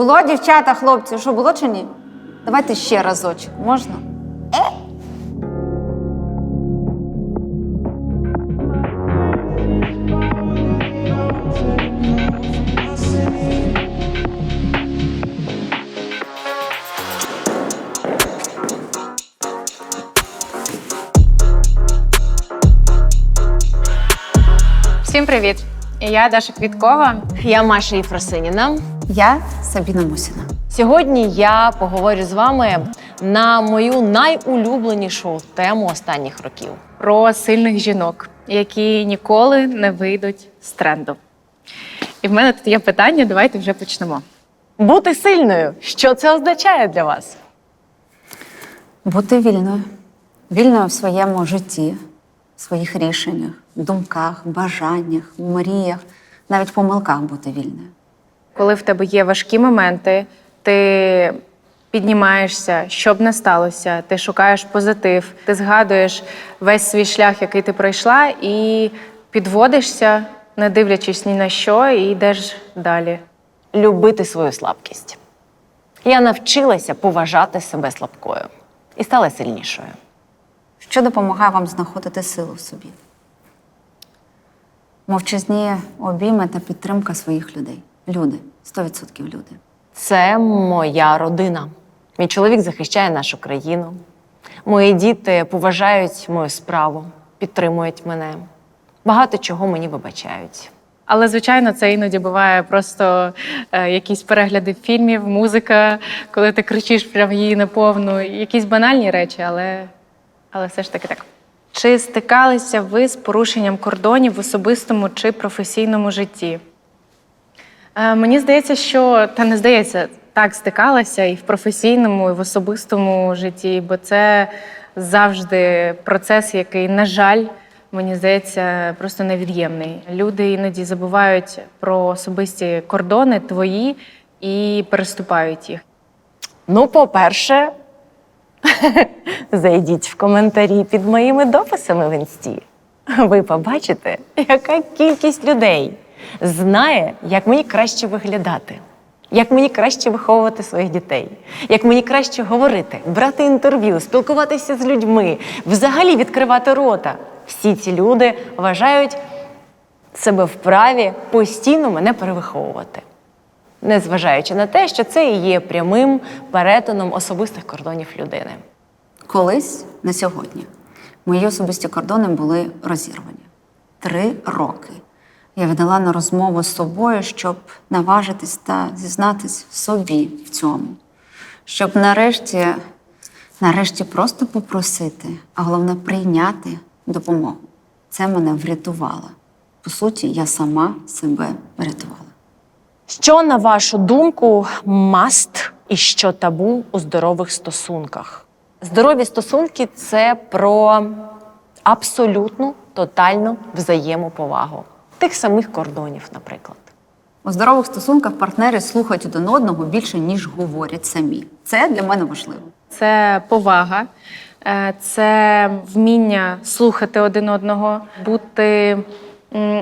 Було, дівчата, хлопці, що було чи ні? Давайте ще разочок, можна? Всім привіт! Я Даша Квіткова. Я Маша Єфросиніна. Я Сабіна Мусіна. Сьогодні я поговорю з вами на мою найулюбленішу тему останніх років. Про сильних жінок, які ніколи не вийдуть з тренду. І в мене тут є питання, давайте вже почнемо. Бути сильною. Що це означає для вас? Бути вільною. Вільною в своєму житті, в своїх рішеннях, думках, бажаннях, мріях, навіть помилках бути вільною. Коли в тебе є важкі моменти, ти піднімаєшся, що б не сталося, ти шукаєш позитив, ти згадуєш весь свій шлях, який ти пройшла, і підводишся, не дивлячись ні на що, і йдеш далі. Любити свою слабкість. Я навчилася поважати себе слабкою і стала сильнішою. Що допомагає вам знаходити силу в собі? Мовчазні обійми та підтримка своїх людей. Люди, 100% люди. Це моя родина. Мій чоловік захищає нашу країну. Мої діти поважають мою справу, підтримують мене. Багато чого мені вибачають. Але звичайно, це іноді буває просто е, якісь перегляди фільмів, музика, коли ти кричиш прям її наповну, якісь банальні речі, але, але все ж таки так. Чи стикалися ви з порушенням кордонів в особистому чи професійному житті? Е, мені здається, що та не здається, так стикалася і в професійному, і в особистому житті, бо це завжди процес, який, на жаль, мені здається, просто невід'ємний. Люди іноді забувають про особисті кордони твої і переступають їх. Ну, по-перше, зайдіть в коментарі під моїми дописами в інсті. Ви побачите, яка кількість людей знає, як мені краще виглядати, як мені краще виховувати своїх дітей, як мені краще говорити, брати інтерв'ю, спілкуватися з людьми, взагалі відкривати рота. Всі ці люди вважають себе вправі постійно мене перевиховувати незважаючи на те, що це і є прямим перетином особистих кордонів людини. Колись на сьогодні мої особисті кордони були розірвані. Три роки я віддала на розмову з собою, щоб наважитись та зізнатись собі в цьому. Щоб нарешті, нарешті просто попросити, а головне прийняти допомогу. Це мене врятувало. По суті, я сама себе врятувала. Що, на вашу думку, маст і що табу у здорових стосунках? Здорові стосунки це про абсолютну тотальну взаємоповагу тих самих кордонів, наприклад. У здорових стосунках партнери слухають один одного більше, ніж говорять самі. Це для мене важливо. Це повага, е, це вміння слухати один одного, бути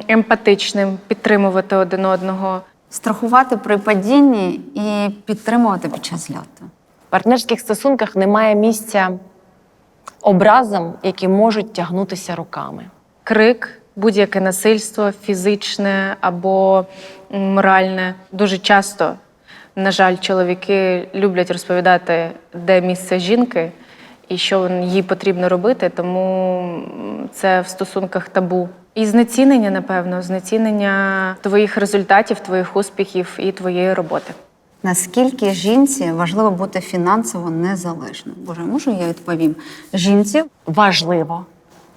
емпатичним, підтримувати один одного. Страхувати при падінні і підтримувати під час зльоту. В партнерських стосунках немає місця образам, які можуть тягнутися руками. Крик, будь-яке насильство, фізичне або моральне. Дуже часто, на жаль, чоловіки люблять розповідати, де місце жінки і що їй потрібно робити, тому це в стосунках табу. І знецінення, напевно, знецінення твоїх результатів, твоїх успіхів і твоєї роботи. Наскільки жінці важливо бути фінансово незалежною? Боже, можу я відповім? Жінці Важливо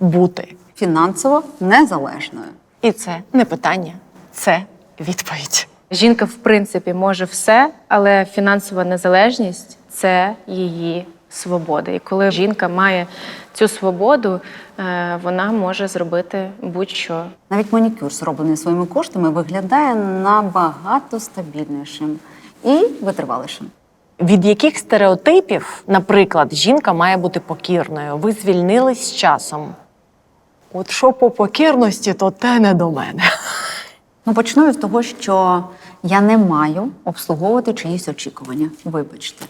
бути. фінансово незалежною. І це не питання, це відповідь. Жінка, в принципі, може все, але фінансова незалежність це її свобода. І коли жінка має цю свободу, е, вона може зробити будь-що. Навіть манікюр, зроблений своїми коштами, виглядає набагато стабільнішим і витривалішим. Від яких стереотипів, наприклад, жінка має бути покірною? Ви звільнились з часом. От що по покірності, то те не до мене. Ну, Ну, почну з того, що я не маю обслуговувати чиїсь очікування. Вибачте.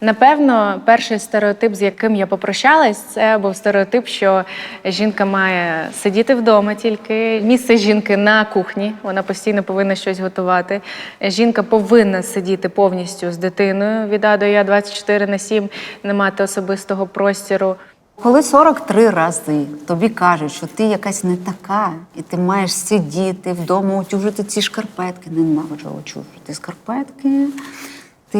Напевно, перший стереотип, з яким я попрощалась, це був стереотип, що жінка має сидіти вдома тільки. Місце жінки на кухні, вона постійно повинна щось готувати. Жінка повинна сидіти повністю з дитиною від А до Я 24 на 7, не мати особистого простіру. Коли 43 рази тобі кажуть, що ти якась не така, і ти маєш сидіти вдома, утюжити ці шкарпетки, ненавиджу утюжити шкарпетки, ти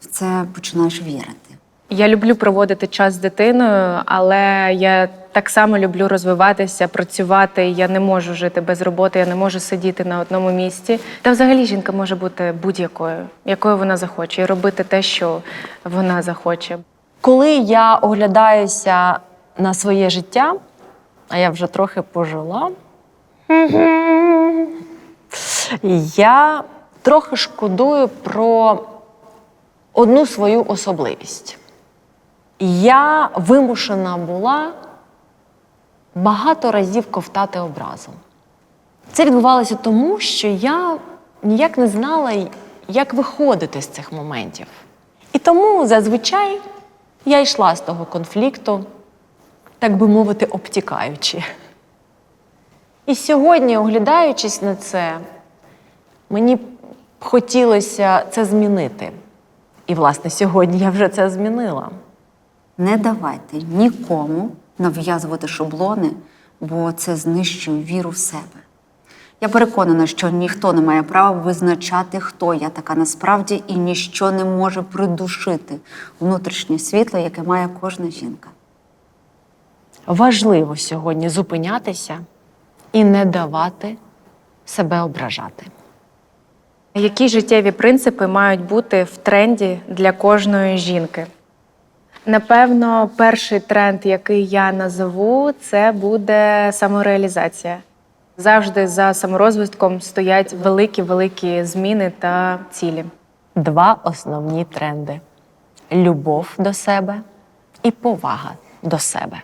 в це починаєш вірити. Я люблю проводити час з дитиною, але я так само люблю розвиватися, працювати. Я не можу жити без роботи, я не можу сидіти на одному місці. Та взагалі жінка може бути будь-якою, якою вона захоче, і робити те, що вона захоче. Коли я оглядаюся на своє життя, а я вже трохи пожила, я трохи шкодую про одну свою особливість. Я вимушена була багато разів ковтати образу. Це відбувалося тому, що я ніяк не знала, як виходити з цих моментів. І тому зазвичай я йшла з того конфлікту, так би мовити, обтікаючи. І сьогодні, оглядаючись на це, мені б хотілося це змінити. І, власне, сьогодні я вже це змінила. Не давайте нікому нав'язувати шаблони, бо це знищує віру в себе. Я переконана, що ніхто не має права визначати, хто я така насправді, і ніщо не може придушити внутрішнє світло, яке має кожна жінка. Важливо сьогодні зупинятися і не давати себе ображати. Які життєві принципи мають бути в тренді для кожної жінки? Напевно, перший тренд, який я назову, це буде самореалізація. Завжди за саморозвитком стоять великі великі зміни та цілі. Два основні тренди: любов до себе і повага до себе.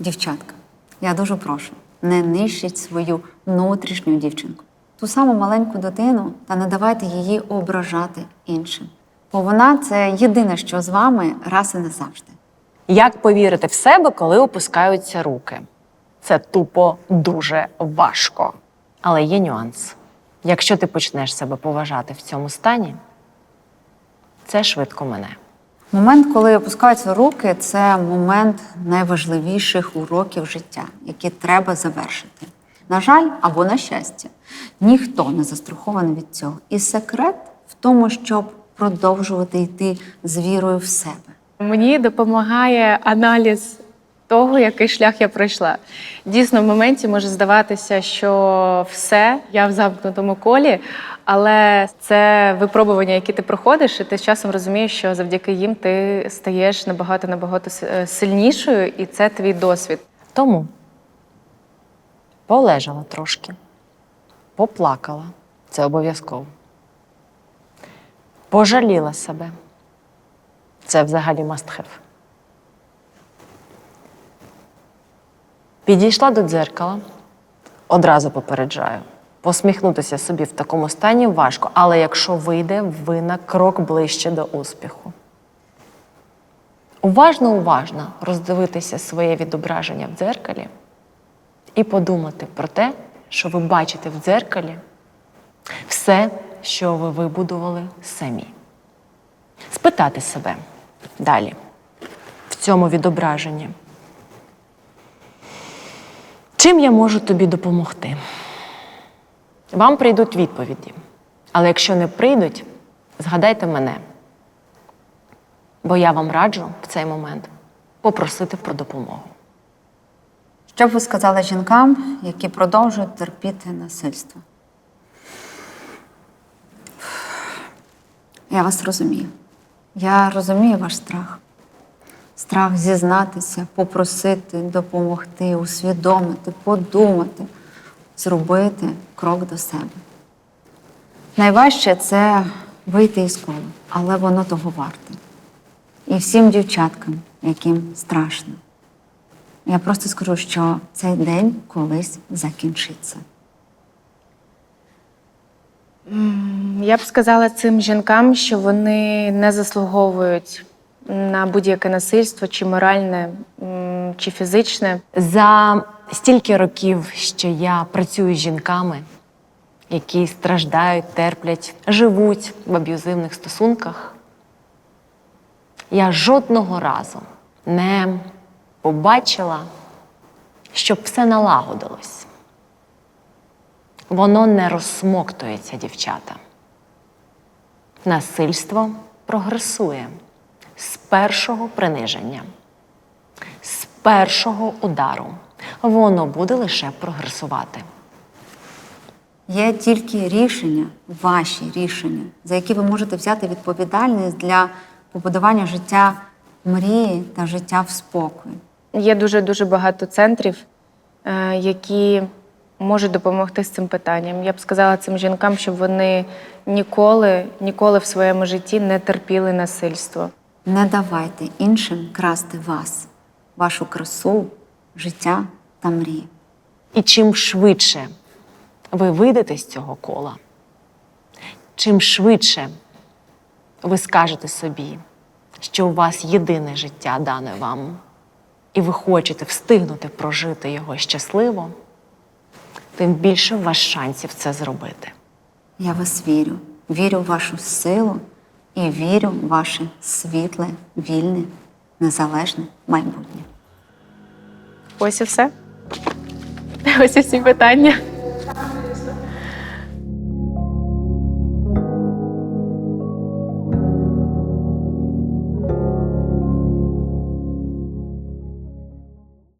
Дівчатка, я дуже прошу, не нищіть свою внутрішню дівчинку, ту саму маленьку дитину, та не давайте її ображати іншим. Бо вона це єдине, що з вами раз і назавжди. Як повірити в себе, коли опускаються руки? Це тупо дуже важко. Але є нюанс. Якщо ти почнеш себе поважати в цьому стані, це швидко мене. Момент, коли опускаються руки, це момент найважливіших уроків життя, які треба завершити. На жаль, або на щастя, ніхто не застрахований від цього. І секрет в тому, щоб продовжувати йти з вірою в себе. Мені допомагає аналіз того, який шлях я пройшла. Дійсно, в моменті може здаватися, що все, я в замкнутому колі, але це випробування, які ти проходиш, і ти з часом розумієш, що завдяки їм ти стаєш набагато набагато сильнішою, і це твій досвід. Тому полежала трошки, поплакала. Це обов'язково. Пожаліла себе. Це взагалі must Підійшла до дзеркала, одразу попереджаю. Посміхнутися собі в такому стані важко, але якщо вийде, ви на крок ближче до успіху. Уважно, уважно роздивитися своє відображення в дзеркалі і подумати про те, що ви бачите в дзеркалі все, що ви вибудували самі. Спитати себе далі в цьому відображенні. Чим я можу тобі допомогти? Вам прийдуть відповіді. Але якщо не прийдуть, згадайте мене. Бо я вам раджу в цей момент попросити про допомогу. Що б ви сказали жінкам, які продовжують терпіти насильство? Я вас розумію. Я розумію ваш страх. Страх зізнатися, попросити, допомогти, усвідомити, подумати, зробити крок до себе. Найважче це вийти із кола, але воно того варте. І всім дівчаткам, яким страшно. Я просто скажу, що цей день колись закінчиться. Я б сказала цим жінкам, що вони не заслуговують на будь-яке насильство, чи моральне, чи фізичне. За стільки років, що я працюю з жінками, які страждають, терплять, живуть в аб'юзивних стосунках, я жодного разу не побачила, щоб все налагодилось. Воно не розсмоктується, дівчата. Насильство прогресує з першого приниження з першого удару. Воно буде лише прогресувати. Є тільки рішення, ваші рішення, за які ви можете взяти відповідальність для побудування життя мрії та життя в спокої. Є дуже дуже багато центрів, е, які можуть допомогти з цим питанням. Я б сказала цим жінкам, щоб вони ніколи, ніколи в своєму житті не терпіли насильство. Не давайте іншим красти вас, вашу красу, життя та мрії. І чим швидше ви вийдете з цього кола, чим швидше ви скажете собі, що у вас єдине життя дане вам, і ви хочете встигнути прожити його щасливо, тим більше у вас шансів це зробити. Я вас вірю, вірю в вашу силу і вірю в ваше світле, вільне, незалежне майбутнє. Ось і все. Ось і всі питання.